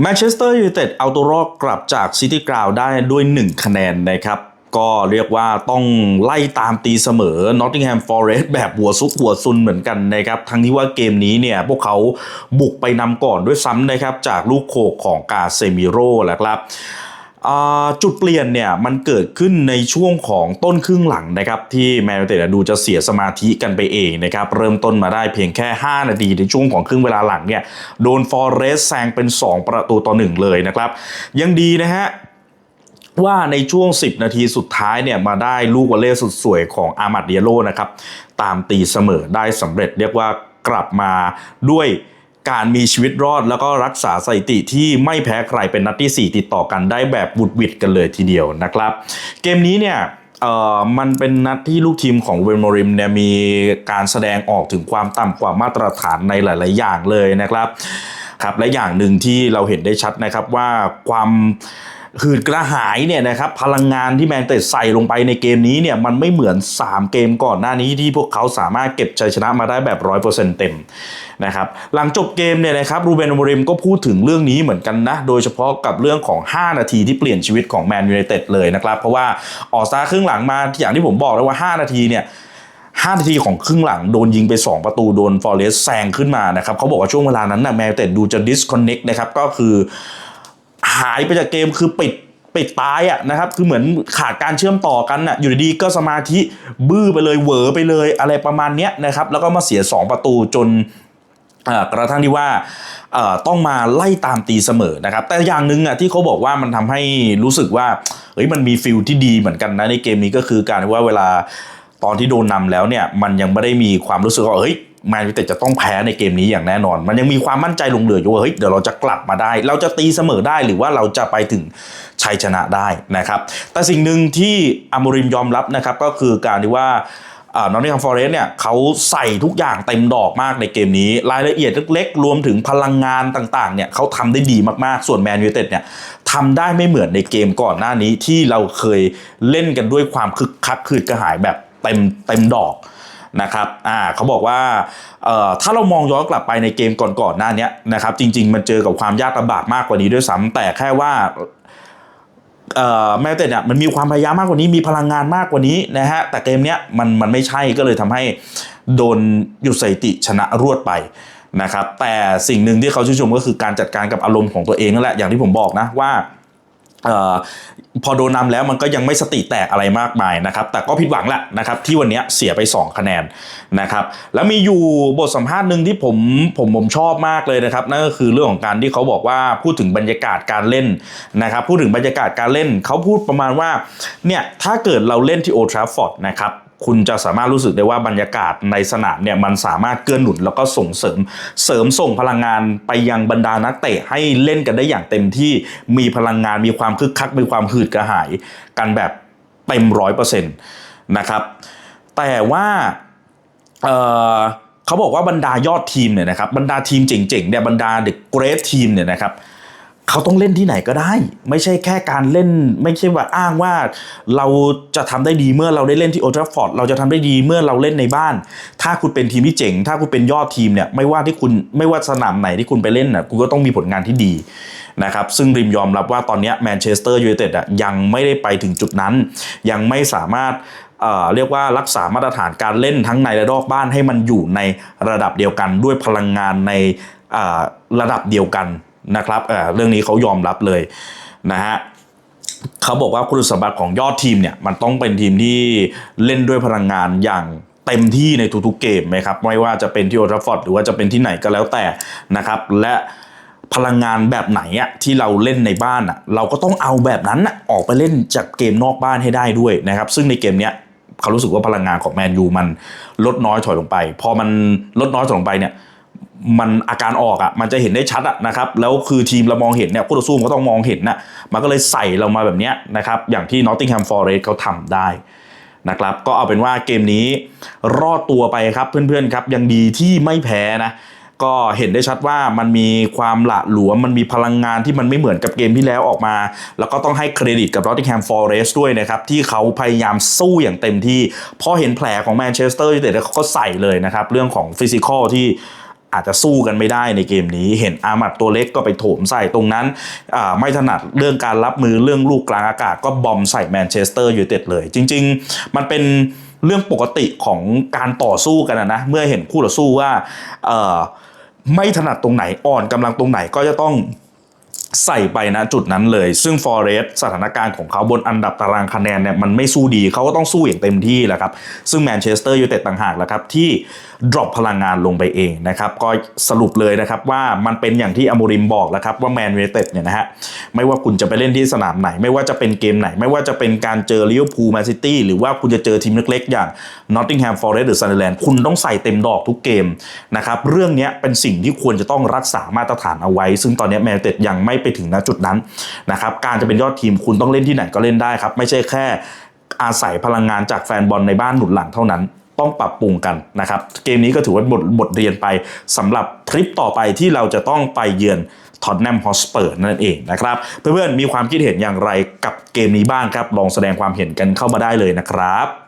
แมนเชสเตอร์ยูไนเต็ดเอาตัวรอดกลับจากซิตี้กราวได้ด้วย 1 คะแนนนะครับ ก็เรียกว่าต้องไล่ตามตีเสมอนอตติงแฮมฟอร์เรสต์แบบหัวซุกหัวซุนเหมือนกันนะครับ ทั้งที่ว่าเกมนี้เนี่ยพวกเขาบุกไปนำก่อนด้วยซ้ำนะครับ จากลูกโขกของกาเซมิโร่แหละครับ จุดเปลี่ยนเนี่ยมันเกิดขึ้นในช่วงของต้นครึ่งหลังนะครับที่แมนยูเต็ดดูจะเสียสมาธิกันไปเองนะครับเริ่มต้นมาได้เพียงแค่ 5 นาทีในช่วงของครึ่งเวลาหลังเนี่ยโดนฟอร์เรสแซงเป็น 2 ประตูต่อ 1 เลยนะครับ ยังดีนะฮะว่าในช่วง 10 นาทีสุดท้ายเนี่ยมาได้ลูกวอลเล่สุดสวยของอามัดเดียโลนะครับตามตีเสมอได้สำเร็จเรียกว่ากลับมาด้วย การมีชีวิตรอดแล้วก็รักษาสถิติที่ไม่แพ้ใครเป็นนัดที่ 4 ติดต่อกันได้แบบบุดวิดกันเลยทีเดียวนะครับ เกมนี้เนี่ยเอ่อมันเป็นนัดที่ลูกทีมของเวนโมริมเนี่ยมีการแสดงออกถึงความต่ำกว่ามาตรฐานในหลาย ๆ อย่างเลยนะครับครับและอย่างหนึ่งที่เราเห็นได้ชัดนะครับว่าความ หืดกระหายเนี่ยนะครับพลังงานที่แมนเตสใส่ลงไปในเกมนี้เนี่ยมันไม่เหมือน 3 เกมก่อนหน้านี้ที่พวกเขาสามารถเก็บชัยชนะมาได้แบบ 100%เต็มนะครับหลังจบเกมเนี่ยนะครับรูเบนอโมริมก็พูดถึงเรื่องนี้เหมือนกันนะ โดยเฉพาะกับเรื่องของ 5 นาทีที่เปลี่ยนชีวิตของแมนยูไนเต็ดเลยนะครับ เพราะว่าออกสตาร์ครึ่งหลังมาอย่างที่ผมบอกแล้วว่า 5 นาทีเนี่ย5นาทีของครึ่งหลังโดนยิงไป 2 ประตูโดนฟอร์เรสแซงขึ้นมานะครับเขาบอกว่าช่วงเวลานั้นนะแมนยูเต็ดดูจะ disconnect นะครับก็คือ หายไปจากเกมคือปิดปิดตายอะนะครับ คือเหมือนขาดการเชื่อมต่อกันน่ะ อยู่ดีๆก็สมาธิบื้อไปเลยเหวอไปเลยอะไรประมาณเนี้ยนะครับ แล้วก็มาเสีย 2 ประตูจนกระทั่งที่ว่าต้องมาไล่ตามตีเสมอนะครับ แต่อย่างหนึ่งอะที่เขาบอกว่ามันทำให้รู้สึกว่าเฮ้ยมันมีฟิลที่ดีเหมือนกันนะในเกมนี้ก็คือการว่าเวลา ตอนที่โดนนำแล้วเนี่ยมันยังไม่ได้มีความรู้สึกว่าเฮ้ยแมนยูไนเต็ดจะต้องแพ้ในเกมนี้อย่างแน่นอน มันยังมีความมั่นใจลงเหลืออยู่ว่าเฮ้ยเดี๋ยวเราจะกลับมาได้ เราจะตีเสมอได้หรือว่าเราจะไปถึงชัยชนะได้นะครับ แต่สิ่งหนึ่งที่อามูริมยอมรับนะครับก็คือการที่ว่านอตติงแฮมฟอเรสต์เนี่ยเขาใส่ทุกอย่างเต็มดอกมากในเกมนี้ รายละเอียดเล็กๆ รวมถึงพลังงานต่างๆเนี่ยเขาทำได้ดีมากๆ ส่วนแมนยูเต็ดเนี่ยทำได้ไม่เหมือนในเกมก่อนหน้านี้ที่เราเคยเล่นกันด้วยความคึกคักคืดกระหายแบบ เต็มเต็มดอกนะครับ อ่า เขาบอกว่า เอ่อ ถ้าเรามองย้อนกลับไปในเกมก่อนๆหน้านี้นะครับ จริง ๆ มันเจอกับความยากลำบากมากกว่านี้ด้วยซ้ำแต่แค่ว่า เอ่อ แมนยูไนเต็ดเนี่ยมันมีความพยายามมากกว่านี้ มีพลังงานมากกว่านี้นะฮะ แต่เกมเนี้ยมันมันไม่ใช่ ก็เลยทำให้โดนหยุดสถิติชนะรวดไปนะครับ แต่สิ่งหนึ่งที่เขาชื่นชมก็คือการจัดการกับอารมณ์ของตัวเองนั่นแหละ อย่างที่ผมบอกนะว่า พอโดนนำแล้วมันก็ยังไม่สติแตกอะไรมากมายนะครับ แต่ก็ผิดหวังแหละนะครับ ที่วันนี้เสียไป 2 คะแนนนะครับ แล้วมีอยู่บทสัมภาษณ์หนึ่งที่ผมผมผมชอบมากเลยนะครับ นั่นก็คือเรื่องของการที่เขาบอกว่าพูดถึงบรรยากาศการเล่นนะครับ พูดถึงบรรยากาศการเล่นเขาพูดประมาณว่าเนี่ยถ้าเกิดเราเล่นที่โอทราฟอร์ดนะครับ คุณจะสามารถรู้สึกได้ว่าบรรยากาศในสนามเนี่ยมันสามารถเกื้อหนุนแล้วก็ส่งเสริมเสริมส่งพลังงานไปยังบรรดานักเตะให้เล่นกันได้อย่างเต็มที่มีพลังงานมีความคึกคักมีความหืดกระหายกันแบบเต็มร้อยเปอร์เซ็นต์นะครับแต่ว่าเเขาบอกว่าบรรดายอดทีมเนี่ยนะครับบรรดาทีมเจ๋งๆเนี่ยบรรดาเด็กเกรททีมเนี่ยนะครับ เขาต้องเล่นที่ไหนก็ได้ ไม่ใช่แค่การเล่นไม่ใช่ว่าอ้างว่า เราจะทำได้ดีเมื่อเราได้เล่นที่โอทราฟอร์ดเราจะทำได้ดีเมื่อเราเล่นในบ้าน ถ้าคุณเป็นทีมที่เจ๋ง ถ้าคุณเป็นยอดทีมเนี่ยไม่ว่าที่คุณไม่ว่าสนามไหนที่คุณไปเล่นน่ะคุณก็ต้องมีผลงานที่ดีนะครับซึ่งริมยอมรับว่าตอนนี้แมนเชสเตอร์ยูไนเต็ดอะยังไม่ได้ไปถึงจุดนั้น ยังไม่สามารถเรียกว่ารักษามาตรฐานการเล่นทั้งในและนอกบ้านให้มันอยู่ในระดับเดียวกันด้วยพลังงานในระดับเดียวกัน นะครับเเรื่องนี้เขายอมรับเลยนะฮะเขาบอกว่าคุณสมบัติของยอดทีมเนี่ยมันต้องเป็นทีมที่เล่นด้วยพลังงานอย่างเต็มที่ในทุกๆเกมนะครับไม่ว่าจะเป็นที่โอทราฟอร์ดหรือว่าจะเป็นที่ไหนก็แล้วแต่นะครับ และพลังงานแบบไหนอะที่เราเล่นในบ้านอะเราก็ต้องเอาแบบนั้นอะออกไปเล่นจากเกมนอกบ้านให้ได้ด้วยนะครับ ซึ่งในเกมเนี้ยเขารู้สึกว่าพลังงานของแมนยูมันลดน้อยถอยลงไป พอมันลดน้อยถอยลงไปเนี่ย มันอาการออกอะ่ะมันจะเห็นได้ชัดอะนะครับแล้วคือทีมเรามองเห็นเนี่ยคู่ต่อสู้มันก็ต้องมองเห็นนะมันก็เลยใส่เรามาแบบเนี้ยนะครับอย่างที่นอตติงแฮมฟอร์เรสเขาทำได้นะครับก็เอาเป็นว่าเกมนี้รอดตัวไปครับเพื่อนๆครับยังดีที่ไม่แพ้นะก็เห็นได้ชัดว่ามันมีความหละหลวม มันมีพลังงานที่มันไม่เหมือนกับเกมที่แล้วออกมา แล้วก็ต้องให้เครดิตกับ Nottingham Forest ด้วยนะครับ ที่เขาพยายามสู้อย่างเต็มที่พอเห็นแผลของแมนเชสเตอร์ยูไนเต็ดเขาก็ใส่เลยนะครับ เรื่องของฟิสิกอลที่ อาจจะสู้กันไม่ได้ในเกมนี้ เห็นอามัดตัวเล็กก็ไปโถมใส่ตรงนั้นไม่ถนัดเรื่องการรับมือเรื่องลูกกลางอากาศก็บอมใส่แมนเชสเตอร์ยูไนเต็ดเลย จริง ๆ มันเป็นเรื่องปกติของการต่อสู้กันนะเมื่อเห็นคู่ต่อสู้ว่าไม่ถนัดตรงไหนอ่อนกำลังตรงไหนก็จะต้อง ใส่ไปนะจุดนั้นเลย ซึ่งฟอเรสสถานการณ์ของเขาบนอันดับตารางคะแนนเนี่ยมันไม่สู้ดีเขาก็ต้องสู้อย่างเต็มที่แหละครับ ซึ่งแมนเชสเตอร์ยูไนเต็ดต่างหากแหละครับที่ drop พลังงานลงไปเองนะครับ ก็สรุปเลยนะครับว่ามันเป็นอย่างที่อโมริมบอกแล้วครับว่าแมนยูไนเต็ดเนี่ยนะฮะไม่ว่าคุณจะไปเล่นที่สนามไหน ไม่ว่าจะเป็นเกมไหน ไม่ว่าจะเป็นการเจอลิเวอร์พูลแมนซิตี้หรือว่าคุณจะเจอทีมเล็กๆ อย่างนอตติงแฮมฟอร์เรสต์หรือซันเดอร์แลนด์คุณต้องใส่เต็มดอกทุกเกมนะครับเรื่องนี้เป็นสิ่งที่ควรจะต้องรักษามาตรฐานเอาไว้ ซึ่งตอนนี้แมนยูไนเต็ดยังไม่ไปถึงณจุดนั้นนะครับการจะเป็นยอดทีมคุณต้องเล่นที่ไหนก็เล่นได้ครับ ไม่ใช่แค่อาศัยพลังงานจากแฟนบอลในบ้านหนุนหลังเท่านั้นต้องปรับปรุงกันนะครับ เกมนี้ก็ถือว่าบทบทเรียนไปสำหรับทริปต่อไปที่เราจะต้องไปเยือนท็อตแนมฮอสเปอร์นั่นเองนะครับ เพื่อนๆมีความคิดเห็นอย่างไรกับเกมนี้บ้างครับ ลองแสดงความเห็นกันเข้ามาได้เลยนะครับ